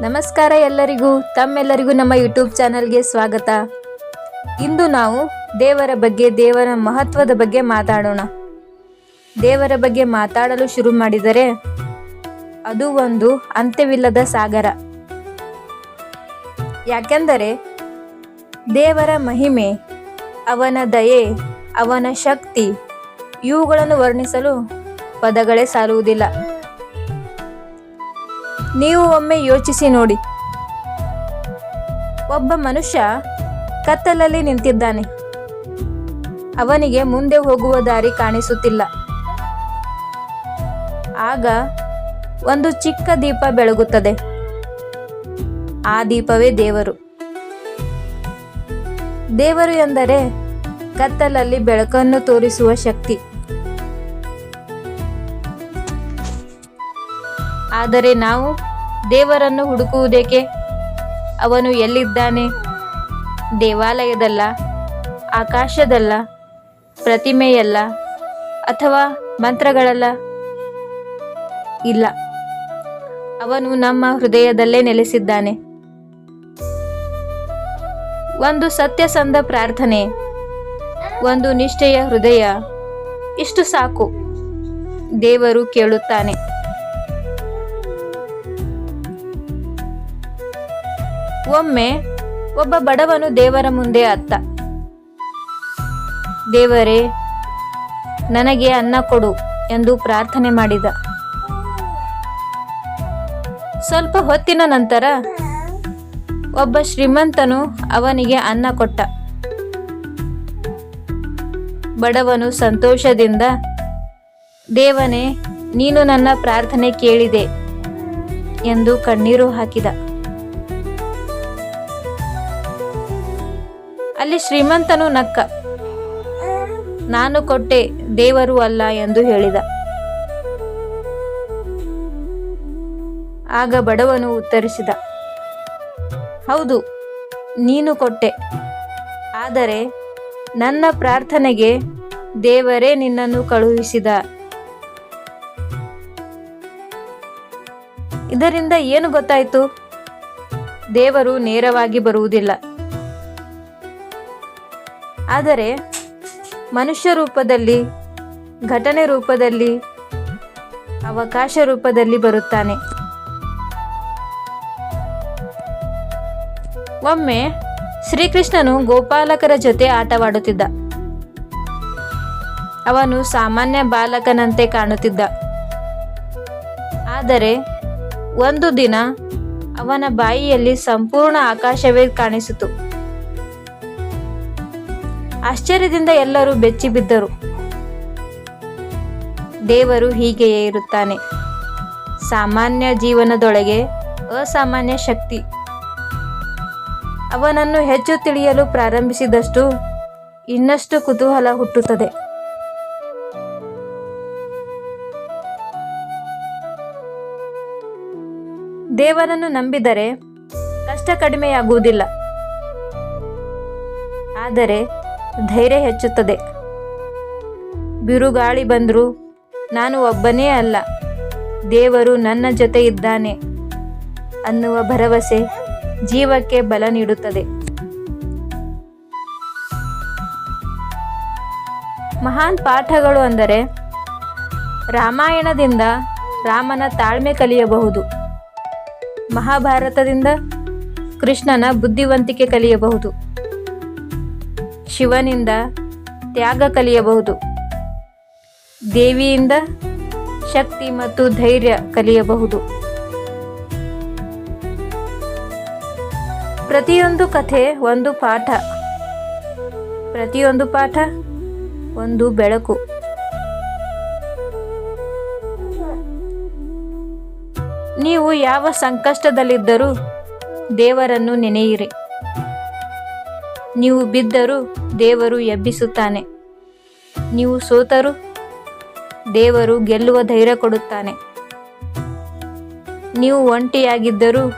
ನಮಸ್ಕಾರ ಎಲ್ಲರಿಗೂ, ತಮ್ಮೆಲ್ಲರಿಗೂ ನಮ್ಮ ಯೂಟ್ಯೂಬ್ ಚಾನಲ್ಗೆ ಸ್ವಾಗತ. ಇಂದು ನಾವು ದೇವರ ಬಗ್ಗೆ, ದೇವರ ಮಹತ್ವದ ಬಗ್ಗೆ ಮಾತಾಡೋಣ. ದೇವರ ಬಗ್ಗೆ ಮಾತಾಡಲು ಶುರು ಮಾಡಿದರೆ, ಅದು ಒಂದು ಅಂತ್ಯವಿಲ್ಲದ ಸಾಗರ. ಯಾಕೆಂದರೆ, ದೇವರ ಮಹಿಮೆ, ಅವನ ದಯೆ, ಅವನ ಶಕ್ತಿ, ಇವುಗಳನ್ನು ವರ್ಣಿಸಲು ಪದಗಳೇ ಸಾಲುವುದಿಲ್ಲ ನೀವು ಒಮ್ಮೆ ಯೋಚಿಸಿ ನೋಡಿ. ಒಬ್ಬ ಮನುಷ್ಯ ಕತ್ತಲಲ್ಲಿ ನಿಂತಿದ್ದಾನೆ. ಅವನಿಗೆ ಮುಂದೆ ಹೋಗುವ ದಾರಿ ಕಾಣಿಸುತ್ತಿಲ್ಲ. ಆಗ ಒಂದು ಚಿಕ್ಕ ದೀಪ ಬೆಳಗುತ್ತದೆ. ಆ ದೀಪವೇ ದೇವರು. ದೇವರು ಎಂದರೆ ಕತ್ತಲಲ್ಲಿ ಬೆಳಕನ್ನು ತೋರಿಸುವ ಶಕ್ತಿ. ಆದರೆ ನಾವು ದೇವರನ್ನು ಹುಡುಕುವುದೇಕೆ? ಅವನು ಎಲ್ಲಿದ್ದಾನೆ? ದೇವಾಲಯದಲ್ಲ, ಆಕಾಶದಲ್ಲ, ಪ್ರತಿಮೆಯಲ್ಲ ಅಥವಾ ಮಂತ್ರಗಳಲ್ಲ? ಇಲ್ಲ. ಅವನು ನಮ್ಮ ಹೃದಯದಲ್ಲೇ ನೆಲೆಸಿದ್ದಾನೆ. ಒಂದು ಸತ್ಯಸಂಧ ಪ್ರಾರ್ಥನೆ, ಒಂದು ನಿಷ್ಠೆಯ ಹೃದಯ, ಇಷ್ಟು ಸಾಕು, ದೇವರು ಕೇಳುತ್ತಾನೆ. ಒಮ್ಮೆ ಒಬ್ಬ ಬಡವನು ದೇವರ ಮುಂದೆ ಅತ್ತ. ದೇವರೇ, ನನಗೆ ಅನ್ನ ಕೊಡು ಎಂದು ಪ್ರಾರ್ಥನೆ ಮಾಡಿದ. ಸ್ವಲ್ಪ ಹೊತ್ತಿನ ನಂತರ ಒಬ್ಬ ಶ್ರೀಮಂತನು ಅವನಿಗೆ ಅನ್ನ ಕೊಟ್ಟ. ಬಡವನು ಸಂತೋಷದಿಂದ, ದೇವನೇ, ನೀನು ನನ್ನ ಪ್ರಾರ್ಥನೆ ಕೇಳಿದೆ ಎಂದು ಕಣ್ಣೀರು ಹಾಕಿದ. ಅಲ್ಲಿ ಶ್ರೀಮಂತನು ನಕ್ಕ. ನಾನು ಕೊಟ್ಟೆ, ದೇವರು ಅಲ್ಲ ಎಂದು ಹೇಳಿದ. ಆಗ ಬಡವನು ಉತ್ತರಿಸಿದ. ಹೌದು, ನೀನು ಕೊಟ್ಟೆ. ಆದರೆ ನನ್ನ ಪ್ರಾರ್ಥನೆಗೆ ದೇವರೇ ನಿನ್ನನ್ನು ಕಳುಹಿಸಿದ. ಇದರಿಂದ ಏನು ಗೊತ್ತಾಯಿತು? ದೇವರು ನೇರವಾಗಿ ಬರುವುದಿಲ್ಲ. ಆದರೆ ಮನುಷ್ಯ ರೂಪದಲ್ಲಿ, ಘಟನೆ ರೂಪದಲ್ಲಿ, ಅವಕಾಶ ರೂಪದಲ್ಲಿ ಬರುತ್ತಾನೆ. ಒಮ್ಮೆ ಶ್ರೀಕೃಷ್ಣನು ಗೋಪಾಲಕರ ಜೊತೆ ಆಟವಾಡುತ್ತಿದ್ದ. ಅವನು ಸಾಮಾನ್ಯ ಬಾಲಕನಂತೆ ಕಾಣುತ್ತಿದ್ದ. ಆದರೆ ಒಂದು ದಿನ ಅವನ ಬಾಯಿಯಲ್ಲಿ ಸಂಪೂರ್ಣ ಆಕಾಶವೇ ಕಾಣಿಸಿತು. ಆಶ್ಚರ್ಯದಿಂದ ಎಲ್ಲರೂ ಬೆಚ್ಚಿ ಬಿದ್ದರು. ದೇವರು ಹೀಗೆಯೇ ಇರುತ್ತಾನೆ. ಸಾಮಾನ್ಯ ಜೀವನದೊಳಗೆ ಅಸಾಮಾನ್ಯ ಶಕ್ತಿ. ಅವನನ್ನು ಹೆಚ್ಚು ತಿಳಿಯಲು ಪ್ರಾರಂಭಿಸಿದಷ್ಟು ಇನ್ನಷ್ಟು ಕುತೂಹಲ ಹುಟ್ಟುತ್ತದೆ. ದೇವರನ್ನು ನಂಬಿದರೆ ಕಷ್ಟ ಕಡಿಮೆಯಾಗುವುದಿಲ್ಲ. ಆದರೆ ಧೈರ್ಯ ಹೆಚ್ಚುತ್ತದೆ. ಬಿರುಗಾಳಿ ಬಂದರೂ, ನಾನು ಒಬ್ಬನೇ ಅಲ್ಲ. ದೇವರು ನನ್ನ ಜೊತೆ ಇದ್ದಾನೆ ಅನ್ನುವ ಭರವಸೆ ಜೀವಕ್ಕೆ ಬಲ ನೀಡುತ್ತದೆ. ಮಹಾನ್ ಪಾಠಗಳು ಅಂದರೆ, ರಾಮಾಯಣದಿಂದ ರಾಮನ ತಾಳ್ಮೆ ಕಲಿಯಬಹುದು. ಮಹಾಭಾರತದಿಂದ ಕೃಷ್ಣನ ಬುದ್ಧಿವಂತಿಕೆ ಕಲಿಯಬಹುದು. ಶಿವನಿಂದ ತ್ಯಾಗ ಕಲಿಯಬಹುದು. ದೇವಿಯಿಂದ ಶಕ್ತಿ ಮತ್ತು ಧೈರ್ಯ ಕಲಿಯಬಹುದು. ಪ್ರತಿಯೊಂದು ಕಥೆ ಒಂದು ಪಾಠ. ಪ್ರತಿಯೊಂದು ಪಾಠ ಒಂದು ಬೆಳಕು. ನೀವು ಯಾವ ಸಂಕಷ್ಟದಲ್ಲಿದ್ದರೂ ದೇವರನ್ನು ನೆನೆಯಿರಿ. ನೀವು ಬಿದ್ದರೂ ದೇವರು ಎಬ್ಬಿಸುತ್ತಾನೆ. ನೀವು ಸೋತರು ದೇವರು ಗೆಲ್ಲುವ ಧೈರ್ಯ ಕೊಡುತ್ತಾನೆ. ನೀವು ಒಂಟಿಯಾಗಿದ್ದರೂ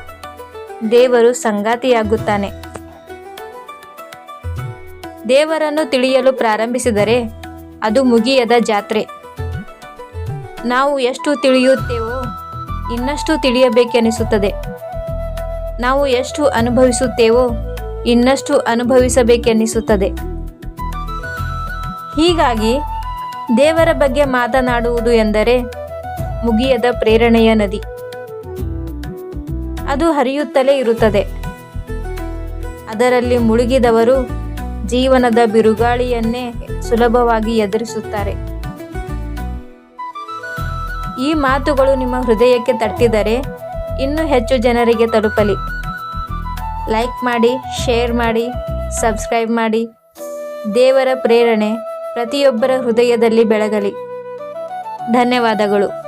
ದೇವರು ಸಂಗಾತಿಯಾಗುತ್ತಾನೆ. ದೇವರನ್ನು ತಿಳಿಯಲು ಪ್ರಾರಂಭಿಸಿದರೆ ಅದು ಮುಗಿಯದ ಜಾತ್ರೆ. ನಾವು ಎಷ್ಟು ತಿಳಿಯುತ್ತೇವೋ ಇನ್ನಷ್ಟು ತಿಳಿಯಬೇಕೆನಿಸುತ್ತದೆ. ನಾವು ಎಷ್ಟು ಅನುಭವಿಸುತ್ತೇವೋ ಇನ್ನಷ್ಟು ಅನುಭವಿಸಬೇಕೆನ್ನಿಸುತ್ತದೆ ಹೀಗಾಗಿ ದೇವರ ಬಗ್ಗೆ ಮಾತನಾಡುವುದು ಎಂದರೆ ಮುಗಿಯದ ಪ್ರೇರಣೆಯ ನದಿ. ಅದು ಹರಿಯುತ್ತಲೇ ಇರುತ್ತದೆ. ಅದರಲ್ಲಿ ಮುಳುಗಿದವರು ಜೀವನದ ಬಿರುಗಾಳಿಯನ್ನೇ ಸುಲಭವಾಗಿ ಎದುರಿಸುತ್ತಾರೆ. ಈ ಮಾತುಗಳು ನಿಮ್ಮ ಹೃದಯಕ್ಕೆ ತಟ್ಟಿದರೆ ಇನ್ನೂ ಹೆಚ್ಚು ಜನರಿಗೆ ತಲುಪಲಿ. ಲೈಕ್ ಮಾಡಿ, ಶೇರ್ ಮಾಡಿ, ಸಬ್ಸ್ಕ್ರೈಬ್ ಮಾಡಿ. ದೇವರ ಪ್ರೇರಣೆ. ಪ್ರತಿಯೊಬ್ಬರ ಹೃದಯದಲ್ಲಿ ಬೆಳಗಲಿ. ಧನ್ಯವಾದಗಳು.